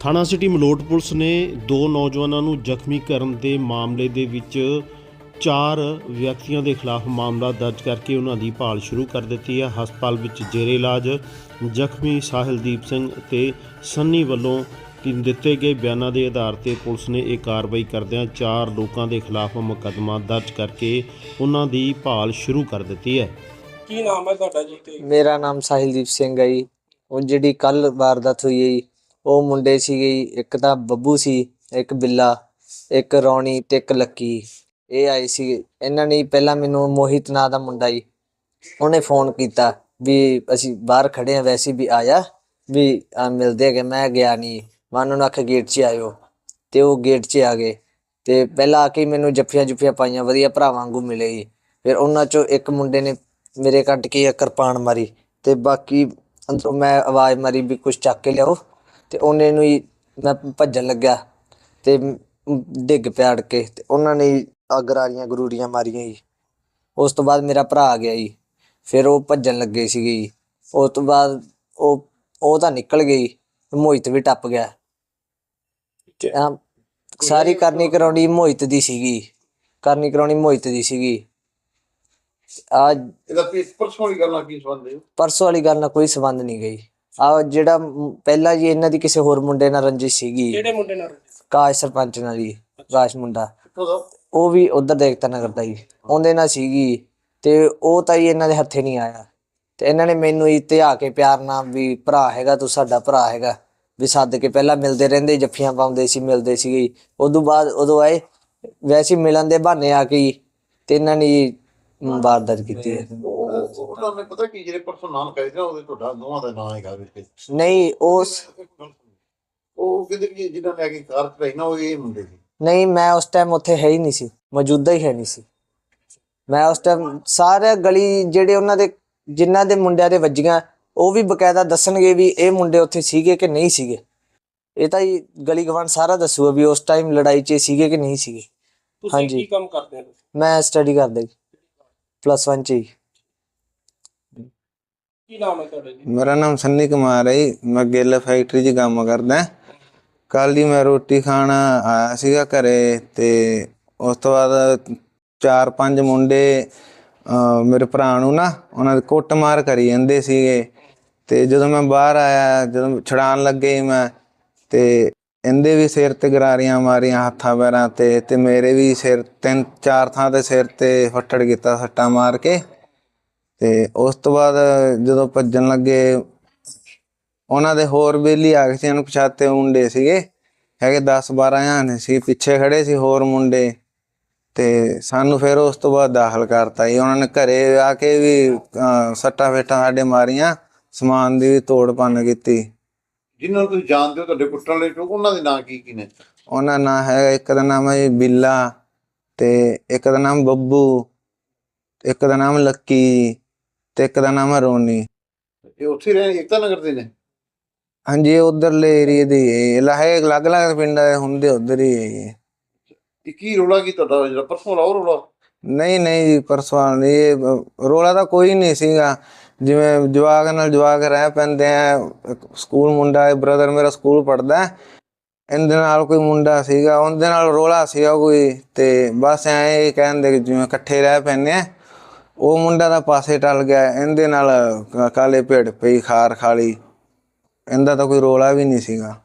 ਥਾਣਾ city Malout police ਨੇ ਦੋ ਨੌਜਵਾਨਾਂ ਨੂੰ ਜ਼ਖਮੀ ਕਰਨ ਦੇ ਮਾਮਲੇ ਦੇ ਵਿੱਚ ਚਾਰ ਵਿਅਕਤੀਆਂ ਦੇ ਖਿਲਾਫ ਮਾਮਲਾ ਦਰਜ ਕਰਕੇ ਉਹਨਾਂ ਦੀ ਭਾਲ ਸ਼ੁਰੂ ਕਰ ਦਿੱਤੀ ਹੈ। ਹਸਪਤਾਲ ਵਿੱਚ ਜੇਰੇ ਇਲਾਜ ਜ਼ਖਮੀ ਸਾਹਿਲਦੀਪ ਸਿੰਘ ਤੇ ਸੰਨੀ ਵੱਲੋਂ ਕਿ ਦਿੱਤੇ ਗਏ ਬਿਆਨਾਂ ਦੇ ਆਧਾਰ ਤੇ ਪੁਲਿਸ ਨੇ ਇਹ ਕਾਰਵਾਈ ਕਰਦਿਆਂ ਚਾਰ ਲੋਕਾਂ ਦੇ ਖਿਲਾਫ ਮੁਕੱਦਮਾ ਦਰਜ ਕਰਕੇ ਉਹਨਾਂ ਦੀ ਭਾਲ ਸ਼ੁਰੂ ਕਰ ਦਿੱਤੀ ਹੈ। ਕੀ ਨਾਮ ਹੈ ਤੁਹਾਡਾ ਜੀ ਤੇ? ਮੇਰਾ ਨਾਮ ਸਾਹਿਲਦੀਪ ਸਿੰਘ ਹੈ ਜੀ। ਉਹ ਜਿਹੜੀ ਕੱਲ ਵਾਰਦਾਤ ਹੋਈ ਹੈ ਜੀ ਉਹ ਮੁੰਡੇ ਸੀਗੇ ਜੀ, ਇੱਕ ਤਾਂ ਬੱਬੂ ਸੀ, ਇੱਕ ਬਿੱਲਾ, ਇੱਕ ਰੌਣੀ ਤੇ ਇੱਕ ਲੱਕੀ। ਇਹ ਆਏ ਸੀ। ਇਹਨਾਂ ਨੇ ਪਹਿਲਾਂ ਮੈਨੂੰ ਮੋਹਿਤ ਨਾਂ ਦਾ ਮੁੰਡਾ ਜੀ, ਉਹਨੇ ਫੋਨ ਕੀਤਾ ਵੀ ਅਸੀਂ ਬਾਹਰ ਖੜੇ ਆ ਵੈਸੇ ਵੀ ਆਇਆ, ਵੀ ਆ ਮਿਲਦੇ ਹੈਗੇ। ਮੈਂ ਗਿਆ ਨਹੀਂ ਮਨ ਉਹਨਾਂ ਨੂੰ ਆਖਿਆ, ਗੇਟ 'ਚ ਆਇਓ। ਤੇ ਉਹ ਗੇਟ 'ਚ ਆ ਗਏ। ਤੇ ਪਹਿਲਾਂ ਆ ਕੇ ਹੀ ਮੈਨੂੰ ਜੱਫੀਆਂ ਜੁੱਫੀਆਂ ਪਾਈਆਂ, ਵਧੀਆ ਭਰਾ ਵਾਂਗੂ ਮਿਲੇ ਜੀ। ਫਿਰ ਉਹਨਾਂ 'ਚੋਂ ਇੱਕ ਮੁੰਡੇ ਨੇ ਮੇਰੇ ਕੱਟ ਕੇ ਇੱਕ ਕਿਰਪਾਨ ਮਾਰੀ। ਤੇ ਬਾਕੀ ਅੰਦਰੋਂ ਮੈਂ ਆਵਾਜ਼ ਮਾਰੀ ਵੀ ਕੁਝ ਚੱਕ ਕੇ ਲਿਆਓ। ਤੇ ਉਹਨੇ ਨੂੰ ਹੀ ਮੈਂ ਭੱਜਣ ਲੱਗਿਆ ਤੇ ਡਿੱਗ ਪਿਆ ਅੜ ਕੇ ਤੇ ਉਹਨਾਂ ਨੇ ਅਗਰਾਰੀਆਂ ਗਰੂਰੀਆਂ ਮਾਰੀਆਂ ਜੀ। ਉਸ ਤੋਂ ਬਾਅਦ ਮੇਰਾ ਭਰਾ ਆ ਗਿਆ ਜੀ। ਫਿਰ ਉਹ ਭੱਜਣ ਲੱਗੇ ਸੀਗੇ ਜੀ। ਉਸ ਤੋਂ ਬਾਅਦ ਉਹ ਉਹ ਤਾਂ ਨਿਕਲ ਗਈ ਮੋਹਿਤ ਵੀ ਟੱਪ ਗਿਆ। ਤੇ ਆਹ ਸਾਰੀ ਕਰਨੀ ਕਰਾਉਣੀ ਮੋਹਿਤ ਦੀ ਸੀਗੀ ਕਰਨੀ ਕਰਾਉਣੀ ਮੋਹਿਤ ਦੀ ਸੀਗੀ ਆ ਇਹਦਾ ਪੀ- ਪਰਸੋਂ ਵਾਲੀ ਗੱਲ ਨਾਲ ਕੀ ਸੰਬੰਧ ਹੈ? ਪਰਸੋਂ ਵਾਲੀ ਗੱਲ ਨਾਲ ਕੋਈ ਸੰਬੰਧ ਨਹੀਂ ਗਈ ਆ ਜਿਹੜਾ ਮ- ਪਹਿਲਾਂ ਜੀ ਇਹਨਾਂ ਦੀ ਕਿਸੇ ਹੋਰ ਮੁੰਡੇ ਨਾਲ ਰੰਜਿਸ਼ ਸੀਗੀ। ਕਿਹੜੇ ਮੁੰਡੇ ਨਾਲ ਕਾਸ਼ ਸਰਪੰਚ ਨਾਲ ਜੀ ਕਾਸ਼ ਮੁੰਡਾ। ਉਹ ਵੀ ਉਧਰ ਦੇਖਤਾ ਨਗਰ ਦਾ ਜੀ। ਉਹਦੇ ਨਾਲ ਸੀਗੀ ਤੇ ਉਹ ਤਾਂ ਜੀ ਇਹਨਾਂ ਦੇ ਹੱਥੇ ਨਹੀਂ ਆਇਆ। ਤੇ ਇਹਨਾਂ ਨੇ ਮੈਨੂੰ ਹੀ ਧਿਆ ਕੇ ਪਿਆਰ ਨਾਲ ਵੀ ਭਰਾ ਹੈਗਾ ਤੂੰ ਸਾਡਾ ਭਰਾ ਹੈਗਾ। ਵੀ ਸੱਦ ਕੇ ਪਹਿਲਾਂ ਮਿਲਦੇ ਰਹਿੰਦੇ ਜੱਫੀਆਂ ਪਾਉਂਦੇ ਸੀ ਮਿਲਦੇ ਸੀਗੇ ਉਦੋਂ ਬਾਅਦ ਉਦੋਂ ਆਏ ਵੈਸੇ ਹੀ ਮਿਲਣ ਦੇ ਬਹਾਨੇ ਆ ਕੇ ਤੇ ਇਹਨਾਂ ਨੇ ਜੀ ਵਾਰਦਾਤ ਕੀਤੀ ਹੈ। ਉਹਨਾਂ ਨੇ ਪਤਾ ਕੀ ਜਿਹੜੇ ਪਰਸੋਂ ਨਾਮ ਕਹੇ ਨਾ ਉਹਦੇ ਤੁਹਾਡਾ ਦੋਵਾਂ ਦਾ ਨਾਮ ਹੈਗਾ ਵਿੱਚ ਨਹੀਂ ਉਸ ਉਹ ਕਹਿੰਦੇ ਕਿ ਜਿਹਨਾਂ ਨੇ ਆ ਕੇ ਕਾਰ ਚਲਾਈ ਨਾ ਉਹ ਇਹ ਮੁੰਡੇ ਸੀ। ਨਹੀਂ ਮੈਂ ਉਸ ਟਾਈਮ ਉੱਥੇ ਹੈ ਹੀ ਨਹੀਂ ਸੀ। ਮੌਜੂਦਾ ਹੀ ਹੈ ਨਹੀਂ ਸੀ। ਮੈਂ ਉਸ ਟਾਈਮ ਸਾਰੇ ਗਲੀ ਜਿਹੜੇ ਉਹਨਾਂ ਦੇ ਜਿਨ੍ਹਾਂ ਦੇ ਮੁੰਡਿਆਂ ਦੇ ਵੱਜੀਆਂ ਉਹ ਵੀ ਬਕਾਇਦਾ ਦੱਸਣਗੇ ਵੀ ਇਹ ਮੁੰਡੇ ਉੱਥੇ ਸੀਗੇ ਕਿ ਨਹੀਂ ਸੀਗੇ। ਇਹ ਤਾਂ ਜੀ ਗਲੀ ਗਵਾਨ ਸਾਰਾ ਦੱਸੂਗਾ ਵੀ ਉਸ ਟਾਈਮ ਲੜਾਈ 'ਚ ਸੀਗੇ ਕਿ ਨਹੀਂ ਸੀਗੇ। ਤੁਸੀਂ ਹਾਂਜੀ। ਕੀ ਕੰਮ ਕਰਦੇ ਹੋ ਮੈਂ ਸਟੱਡੀ ਕਰਦਾ ਜੀ। ਪਲੱਸ 1 ਚ ਹੀ। ਕੀ ਨਾਮ ਹੈ ਤੁਹਾਡਾ ਜੀ? ਮੇਰਾ ਨਾਮ ਸੰਨੀ ਕੁਮਾਰ ਹੈ ਜੀ। ਮੈਂ ਗਿੱਲ ਫੈਕਟਰੀ 'ਚ ਕੰਮ ਕਰਦਾ। ਕੱਲ ਹੀ ਮੈਂ ਰੋਟੀ ਖਾਣ ਆਇਆ ਸੀਗਾ ਘਰੇ ਤੇ ਉਸ ਤੋਂ ਬਾਅਦ ਚਾਰ ਪੰਜ ਮੁੰਡੇ, ਅਹ, ਮੇਰੇ ਭਰਾ ਨੂੰ ਨਾ ਉਹਨਾਂ ਦੇ ਕੁੱਟਮਾਰ ਕਰੀ ਜਾਂਦੇ ਸੀਗੇ। ਤੇ ਜਦੋਂ ਮੈਂ ਬਾਹਰ ਆਇਆ, ਜਦੋਂ ਛੜਾਣ ਲੱਗੇ ਮੈਂ, ਤੇ ਇਹਦੇ ਵੀ ਸਿਰ ਤੇ ਗਰਾਰੀਆਂ ਮਾਰੀਆਂ ਹੱਥਾਂ ਪੈਰਾਂ ਤੇ ਤੇ ਮੇਰੇ ਵੀ ਸਿਰ ਤਿੰਨ ਚਾਰ ਥਾਂ ਤੇ ਸਿਰ ਤੇ ਫੱਟੜ ਕੀਤਾ ਸੱਟਾਂ ਮਾਰ ਕੇ। ਤੇ ਉਸ ਤੋਂ ਬਾਅਦ ਜਦੋਂ ਭੱਜਣ ਲੱਗੇ ਉਹਨਾਂ ਦੇ ਹੋਰ ਬੇਲੀ ਆ ਗਏ ਸੀ ਅਣਪਛਾਤੇ ਮੁੰਡੇ ਸੀਗੇ। ਹੈਗੇ 10 12 ਜਾਣੇ ਸੀ ਪਿੱਛੇ ਖੜੇ ਸੀ ਹੋਰ ਮੁੰਡੇ। ਤੇ ਸਾਨੂੰ ਫਿਰ ਉਸ ਤੋਂ ਬਾਅਦ ਦਾਖਲ ਕਰਤਾ ਜੀ। ਉਹਨਾਂ ਨੇ ਘਰੇ ਆ ਕੇ ਵੀ ਸੱਟਾਂ ਫੇਟਾਂ ਸਾਡੇ ਮਾਰੀਆਂ ਸਮਾਨ ਦੀ ਵੀ ਤੋੜ ਭੰਨ ਕੀਤੀ। ਜਿਨ੍ਹਾਂ ਨੂੰ ਤੁਸੀਂ ਜਾਣਦੇ ਹੋ ਤੁਹਾਡੇ ਕੁੱਟਣ ਵਾਲੇ ਲੋਕ ਉਹਨਾਂ ਦੇ ਨਾਂ ਕੀ ਕੀ ਨੇ? ਉਹਨਾਂ ਦਾ ਨਾਂ ਹੈ ਇੱਕ ਦਾ ਨਾਮ ਹੈ ਬਿੱਲਾ ਤੇ ਇੱਕ ਦਾ ਨਾਮ ਬੱਬੂ ਇੱਕ ਦਾ ਨਾਮ ਲੱਕੀ। ਤੇ ਇੱਕ ਦਾ ਨਾਮ ਹੈ ਰੋਨੀ ਇਹ ਉੱਥੇ ਰਹਿ ਏਕਤਾ ਨਗਰ ਦੇ ਨੇ? ਹਾਂਜੀ ਉਧਰਲੇ ਏਰੀਏ ਦੇ ਇਹ। ਲਾਹੇ ਅਲੱਗ ਅਲੱਗ ਪਿੰਡਾਂ ਹੁੰਦੇ ਉਧਰ ਹੀ ਇਹ। ਇਹ ਕੀ ਰੋਲਾ ਕੀ ਤੁਹਾਡਾ? ਜਿਹੜਾ ਪਰਸੋਂ ਉਹ ਰੋਲਾ? ਨਹੀਂ ਨਹੀਂ ਜੀ ਪਰਸੋਂ ਨਹੀਂ। ਇਹ ਰੌਲਾ ਤਾਂ ਕੋਈ ਨਹੀਂ ਸੀਗਾ। ਜਿਵੇਂ ਜਵਾਕ ਨਾਲ ਜਵਾਕ ਰਹਿ ਪੈਂਦੇ ਆ। ਸਕੂਲ ਮੁੰਡਾ ਹੈ ਬ੍ਰਦਰ ਮੇਰਾ ਸਕੂਲ ਪੜਦਾ ਇਹਦੇ ਨਾਲ ਕੋਈ ਮੁੰਡਾ ਸੀਗਾ। ਉਹਦੇ ਨਾਲ ਰੌਲਾ ਸੀਗਾ ਕੋਈ। ਤੇ ਬਸ ਐਂ ਕਹਿੰਦੇ ਕਿ ਜਿਵੇਂ ਇਕੱਠੇ ਰਹਿ ਪੈਂਦੇ ਆ। ਉਹ ਮੁੰਡਾ ਦਾ ਪਾਸੇ ਟਲ ਗਿਆ, ਇਹਦੇ ਨਾਲ ਕ- ਕਾਲੇ ਭੇਡ ਪਈ, ਖਾਰ ਖਾਲੀ ਇਹਦਾ ਤਾਂ ਕੋਈ ਰੌਲਾ ਵੀ ਨਹੀਂ ਸੀਗਾ।